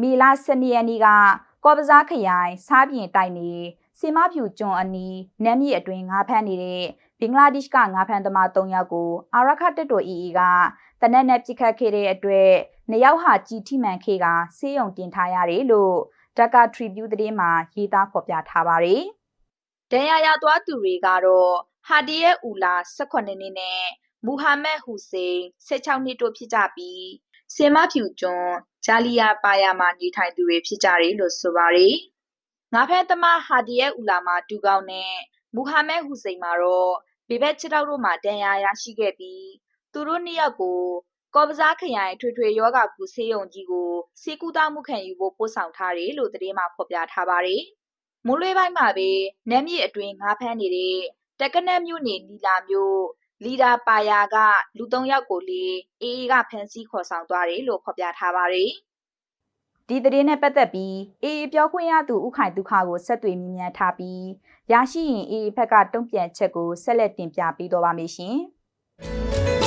မီလာ12ရက်နေ့ကကော်ပစားခရိုင်စားပြင်တိုက်နေစီမဖြူကျွန်းအနီးနမ်းမြေအတွင်းငါးဖမ်းနေတဲ့ဘင်္ဂလားဒေ့ရှ်ကငါးဖမ်းသမား3ယောက်ကိုအာရခတက်တော် EE ကတနက်နဲ့ပြစ်ခတ်ခဲ့တဲ့အတွက်နှစ်ယောက်ဟာကြည်ထိမှန်ခေကဆေးရုံတင်ထားရတယ်လို့ဒက္ကာထရီဗျူးသတင်းမှာရေးသားဖော်ပြထားပါတယ်။ဒဏ်ရာရသွားသူတွေကတော့ဟာဒီယက်အူလာ18နှစ်နဲ့မူဟာမက်ဟူစိန်16နှစ်တို့ဖြစ်ကြပြီးစင်မဖြူကျွန်း ဂျာလီယာပါယာမှာနေထိုင်သူတွေဖြစ်ကြတယ်လို့ဆိုပါတယ်။ငါဖဲသမားဟာဒီယက်အူလာမှာတူကောင်းနဲ့မူဟာမက်ဟူစိန်မှာတော့ဘေဘက်ချစ်တောက်တို့မှာဒဏ်ရာရရှိခဲ့ပြီးသူတို့နှစ်ယောက်ကိုကော်ပစားခရိုင်ထွေထွေယောဂကူဆေးရုံကြီးကိုစေကူတာမှုခံယူဖို့ပို့ဆောင်ထားတယ်လို့သတင်းမှာဖော်ပြထားပါတယ်။မိုးလွဲပိုင်းမှာပဲနမ်းမြေအတွင်းငါးဖမ်းနေတဲ့တက်ကနက်မြို့နေနီလာမြို့ လီဒါပါယာကလူ၃ယောက်ကိုလေအေးအေးကဖမ်းဆီးခေါ်ဆောင်သွားတယ်လို့ဖော်ပြထားပါတယ်။ဒီသတင်းနဲ့ပတ်သက်ပြီးအေးအေးပြောခွင့်ရသူဥခိုင်ဒုက္ခကိုဆက်သွယ်မြင်မြန်ထားပြီးရရှိရင်အေးအေးဘက်ကတုံ့ပြန်ချက်ကိုဆက်လက်တင်ပြပေးတော့ပါမယ်ရှင်။